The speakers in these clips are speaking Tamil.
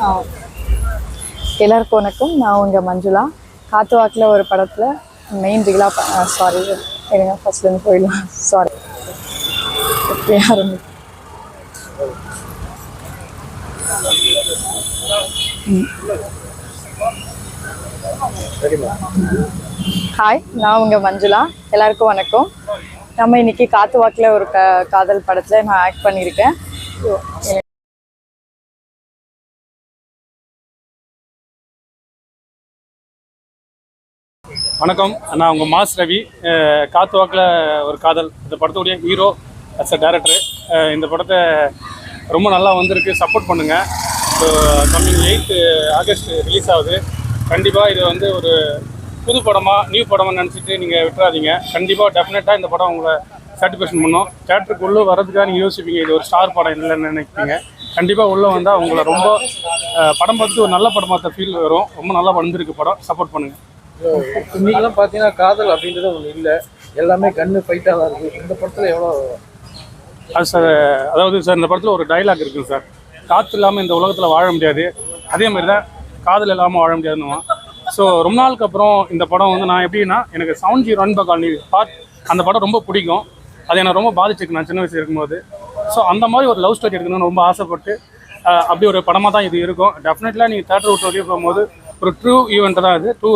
ஆ. எல்லாருக்கும் வணக்கம். நான் உங்கள் மஞ்சுளா. காத்து வாக்கில் ஒரு படத்தில் மெயின் ரிகலா சாரி இருங்க ஃபர்ஸ்ட்லேருந்து போயிடலாம். சாரி எப்படி ஆரம்பி ஹாய் நான் உங்கள் மஞ்சுளா. எல்லாருக்கும் வணக்கம். நம்ம இன்னைக்கு காத்து வாக்கில் ஒரு க காதல் படத்தில் நான் ஆக்ட் பண்ணியிருக்கேன். வணக்கம். நான் உங்கள் மாஸ் ரவி. காத்து வாக்கில் ஒரு காதல். இந்த படத்துடைய ஹீரோ அஸ் அ டேரக்டர் இந்த படத்தை ரொம்ப நல்லா வந்திருக்கு. சப்போர்ட் பண்ணுங்கள் so coming eighth August release ஆகுது. கண்டிப்பாக இது வந்து ஒரு புது படமாக நியூ படமாக நினச்சிட்டு நீங்கள் விட்டுறாதீங்க. கண்டிப்பாக டெஃபினட்டாக இந்த படம் உங்களை சாட்டிஸ்ஃபேக்ஷன் பண்ணும். தேட்டருக்கு உள்ளே வரதுக்காக நீங்கள் யோசிப்பீங்க இது ஒரு ஸ்டார் படம் இல்லைன்னு நினைப்பீங்க. கண்டிப்பாக உள்ளே வந்தால் உங்களை ரொம்ப படம் பார்த்து ஒரு நல்ல படமாக ஃபீல் வரும். ரொம்ப நல்லா வந்திருக்கு படம். சப்போர்ட் பண்ணுங்கள் இன்னைக்கெல்லாம் பார்த்தீங்கன்னா காதல் அப்படின்றது ஒன்று இல்லை. எல்லாமே கண்ணு ஃபைட்டாக தான் இருக்குது இந்த படத்தில் எவ்வளோ அது சார் அதாவது சார் இந்த படத்தில் ஒரு டைலாக் இருக்குங்க சார். காற்று இல்லாமல் இந்த உலகத்தில் வாழ முடியாது. அதே மாதிரி தான் காதல் இல்லாமல் வாழ முடியாதுன்னு ஸோ ரொம்ப நாளுக்கு அப்புறம் இந்த படம் வந்து நான் எப்படின்னா எனக்கு seven G rainbow colony part அந்த படம் ரொம்ப பிடிக்கும். அது என்னை ரொம்ப பாதிச்சிருக்கு நான் சின்ன வயசு இருக்கும்போது. ஸோ அந்த மாதிரி ஒரு லவ் ஸ்டோரி எடுக்கணும்னு ரொம்ப ஆசைப்பட்டு அப்படி ஒரு படமாக தான் இது இருக்கும். டெஃபினெட்லாம் நீங்கள் தேட்டர் விட்டு வெளியே போகும்போது ஒரு ட்ரூ ஈவெண்ட்டு தான் இது ட்ரூ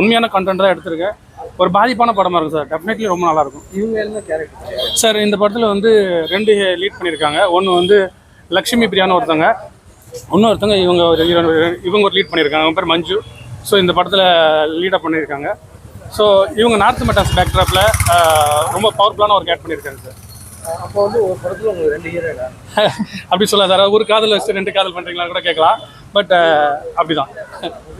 உண்மையான கண்டென்ட் தான் எடுத்திருக்கேன். ஒரு பாதிப்பான படமாக இருக்கும் சார். டெஃபினெட்லி ரொம்ப நல்லாயிருக்கும். இவங்க என்ன கேரக்டர் சார் இந்த படத்தில் வந்து ரெண்டு லீட் பண்ணியிருக்காங்க. ஒன்று வந்து லக்ஷ்மி பிரியான்னு ஒருத்தங்க. இன்னொருத்தங்க இவங்க ஒரு இவங்க ஒரு லீட் பண்ணியிருக்காங்க. அவங்க பேர் மஞ்சு. ஸோ இந்த படத்தில் லீடாக பண்ணியிருக்காங்க. ஸோ இவங்க நார்த் மெட்டாஸ் பேக்ட்ராப்பில் ரொம்ப பவர்ஃபுல்லான ஒரு கேட் பண்ணியிருக்காங்க சார். அப்போ வந்து ஒரு படத்தில் உங்களுக்கு ரெண்டு ஹீரோயினா அப்படி சொல்லாத சார் ஒரு காதல் வச்சு ரெண்டு காதல் பண்ணுறீங்களா கூட கேட்கலாம். பட் அப்படிதான்.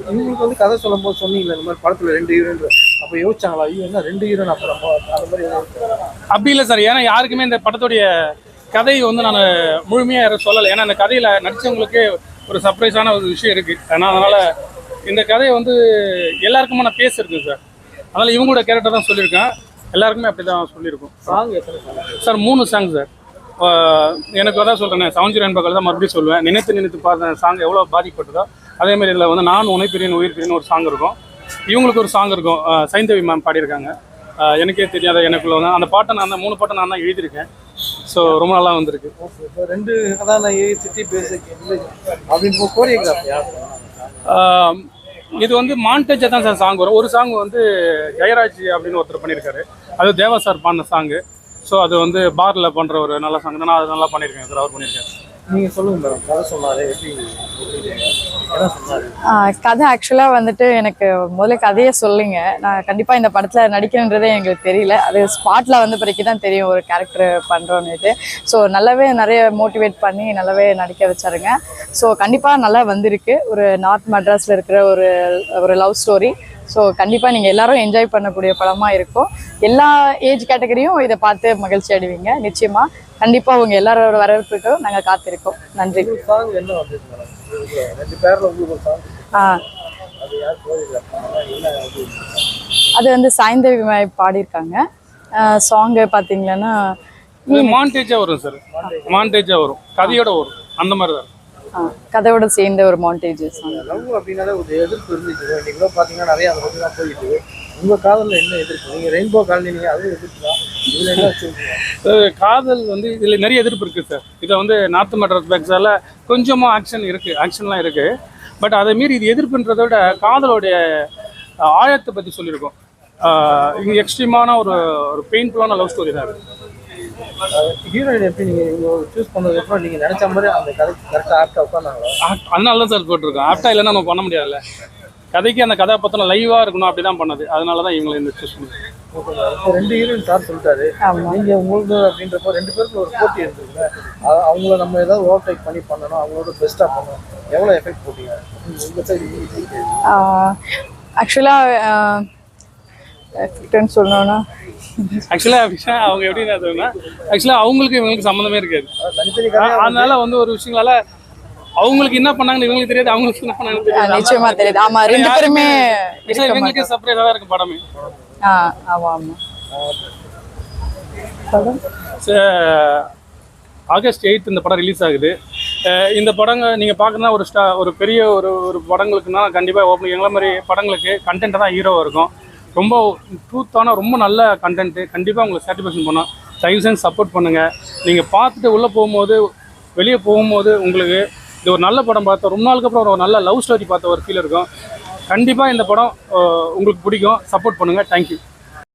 இவங்களுக்கு வந்து கதை சொல்லும்போது சொன்னீங்களே இந்த மாதிரி படத்தில் ரெண்டு ஹீரோயின் அப்போ யோசிச்சாங்களா ஐயோ என்ன ரெண்டு ஹீரோயின் அப்புறம் அந்த மாதிரி அப்படி இல்லை சார். ஏன்னா யாருக்குமே இந்த படத்துடைய கதை வந்து நான் முழுமையாக சொல்லலை. ஏன்னா இந்த கதையில் நடித்தவங்களுக்கு ஒரு சர்ப்ரைஸான ஒரு விஷயம் இருக்குது ஆனால் அதனால் இந்த கதையை வந்து எல்லாருக்குமான பேஸ் இருக்குங்க சார். அதனால் இவங்களோட கேரக்டர் தான் சொல்லியிருக்கேன். எல்லாருக்குமே அப்படி தான் சொல்லியிருக்கோம் சாங் சார் மூணு சாங் சார். எனக்கு அதான் சொல்கிறேன் சவுஞ்சு என்பர்கள் தான் மறுபடியும் சொல்லுவேன் நினைத்து நினைத்து பார்த்த சாங் எவ்வளோ பாதிக்கப்பட்டதோ அதே மாதிரி இதில் வந்து நான் உனை பிரியன் உயிர் பிரியன் ஒரு சாங் இருக்கும். இவங்களுக்கு ஒரு சாங் இருக்கும். சைந்தவி மேம் பாடியிருக்காங்க. எனக்கே தெரியாத எனக்குள்ள வந்து அந்த பாட்டை நான் தான் மூணு பாட்டை நான் தான் எழுதியிருக்கேன். ஸோ ரொம்ப நல்லா வந்திருக்கு. ரெண்டு இது வந்து மாண்டேஜாக தான் சார் சாங் வரும். ஒரு சாங் வந்து ஜெயராஜ் அப்படின்னு ஒருத்தர் பண்ணியிருக்காரு. அது தேவா சார் பாடின சாங்கு ஸோ அது வந்து பாரில் பண்ணுற ஒரு நல்ல சாங் தான் நான் அது நல்லா பண்ணியிருக்கேன் சார் அவர் பண்ணியிருக்கேன் நீங்க சொல்லுங்க மேடம் கதை சொன்னாரு? கதை ஆக்சுவலாக வந்துட்டு எனக்கு முதல்ல கதையை சொல்லுங்க. நான் கண்டிப்பாக இந்த படத்தில் நடிக்கணுன்றதே எங்களுக்கு தெரியல. அது ஸ்பாட்டில் வந்த பிறகு தான் தெரியும் ஒரு கேரக்டர் பண்ணுறோன்னுட்டு ஸோ நல்லாவே நிறைய மோட்டிவேட் பண்ணி நல்லாவே நடிக்க வச்சாருங்க. ஸோ கண்டிப்பாக நல்லா வந்திருக்கு. ஒரு நார்த் மெட்ராஸில் இருக்கிற ஒரு ஒரு லவ் ஸ்டோரி ஸோ கண்டிப்பாக நீங்கள் எல்லாரும் என்ஜாய் பண்ணக்கூடிய படமாக இருக்கும். எல்லா ஏஜ் கேட்டகரியும் இதை பார்த்து மகிழ்ச்சி அடைவீங்க. நிச்சயமாக கண்டிப்பாக உங்கள் எல்லாரோட வரவேற்புக்கும் நாங்கள் காத்திருக்கோம். நன்றி. உங்களுக்கு சாங் என்ன வந்தது மேடம் உங்களுக்கு ரெண்டு பேர்ல உங்களுக்கு ஒரு சாங் ஆ. அது யார் கோரியோகிராஃப் பண்ணாங்க என்ன அது அது வந்து சாய்ந்தவி பாடியிருக்காங்க. சாங்கு பார்த்தீங்கன்னா இது மாண்டேஜாக வரும் சார் மாண்டேஜாக வரும். கதையோட வரும். அந்த மாதிரி தான் கதையோட சேர்ந்த ஒரு மாண்டேஜ் சாங் லவ் அப்படின்னாலே ஒரு எதிர்ப்பு இருந்துச்சு. இன்னைக்கு கூட பார்த்தீங்கன்னா நிறைய அதை பற்றி தான் போயிட்டு உங்க காதலில் என்ன எதிர்ப்பு? நீங்க ரெயின்போ காலனி நீங்க அதுவும் எதிர்ப்பு தான் இதுல என்ன வச்சிருக்கீங்க? அதாவது காதல் வந்து இதில் நிறைய எதிர்ப்பு இருக்குது சார். இதை வந்து நார்த் மெட்ராஸ் பேக்ஸால் கொஞ்சமாக ஆக்ஷன் இருக்குது ஆக்ஷன்லாம் இருக்குது பட் அதை மீறி இது எதிர்ப்புன்றதை விட காதலோடைய ஆழத்தை பற்றி சொல்லியிருக்கோம். இது எக்ஸ்ட்ரீமான ஒரு ஒரு பெயின்ஃபுல்லான லவ் ஸ்டோரி தான் இருக்குது ஹீரோயின் எப்படி நீங்க இவங்க சூஸ் பண்ணதுக்கு அப்புறம் நீங்க நினைச்ச மாதிரி அந்த கதைக்கு கரெக்டாக ஆப்டா உட்காந்தாங்களா அதனால தான் சார் போட்டிருக்கோம். ஆப்டா இல்லைன்னா நம்ம பண்ண முடியாதுல்ல. கதைக்கு அந்த கதாபாத்திரம் லைவாக இருக்கணும் அப்படி தான் பண்ணது. அதனால தான் இவங்களை இந்த சூஸ் பண்ணி இப்போ ரெண்டு ஹீரோயின் சார் சொல்லிட்டாரு. ஆமா. நீங்க உங்களுக்கு அப்படின்றப்போ ரெண்டு பேருக்கு ஒரு போட்டி இருந்ததுங்க அவங்கள நம்ம ஏதாவது ஓவர்டேக் பண்ணி பண்ணணும் அவங்களோட பெஸ்ட்டாக பண்ணணும். எவ்வளோ எஃபெக்ட் போட்டீங்க? உங்க சைடு ஆக்சுவலாக எஃபெக்ட்னு சொல்லணும்னா ஆக்சுவலாக விஷயம் அவங்க எப்படி சொல்லுன்னா ஆக்சுவலாக அவங்களுக்கு இவங்களுக்கு சம்மந்தமே இருக்காது. அதனால வந்து ஒரு விஷயங்களால அவங்களுக்கு என்ன பண்ணாங்கன்னு இவங்களுக்கு தெரியாது அவங்களுக்கு என்ன பண்ணாங்கன்னு தெரியாது. நிச்சயமா தெரியுது. ஆமா ரெண்டு பேருமே இவங்களுக்கே சர்ப்ரைஸாக தான் இருக்கு படமே. ஆ ஆமா ஆமா. படம்? ச- ஆகஸ்ட் எயித் இந்த படம் ரிலீஸ் ஆகுது. இந்த படங்க நீங்கள் பார்க்கணுன்னா ஒரு ஸ்டா ஒரு பெரிய ஒரு ஒரு படங்களுக்குன்னா கண்டிப்பாக ஓப்பனிங் எங்களை மாதிரி படங்களுக்கு கண்டென்ட் தான் ஹீரோ இருக்கும். ரொம்ப ட்ரூத்தான ரொம்ப நல்ல கண்டென்ட்டு கண்டிப்பாக உங்களுக்கு சாட்டிஸ்ஃபேக்ஷன் பண்ணோம். தயவு செஞ்சு சப்போர்ட் பண்ணுங்கள் நீங்கள் பார்த்துட்டு உள்ளே போகும்போது வெளியே போகும்போது உங்களுக்கு இது ஒரு நல்ல படம் பார்த்தோம். ரொம்ப நாளுக்கு அப்புறம் ஒரு நல்ல லவ் ஸ்டோரி பார்த்த ஒரு ஃபீல் இருக்கும். கண்டிப்பாக இந்த படம் உங்களுக்கு பிடிக்கும். சப்போர்ட் பண்ணுங்கள் தேங்க்யூ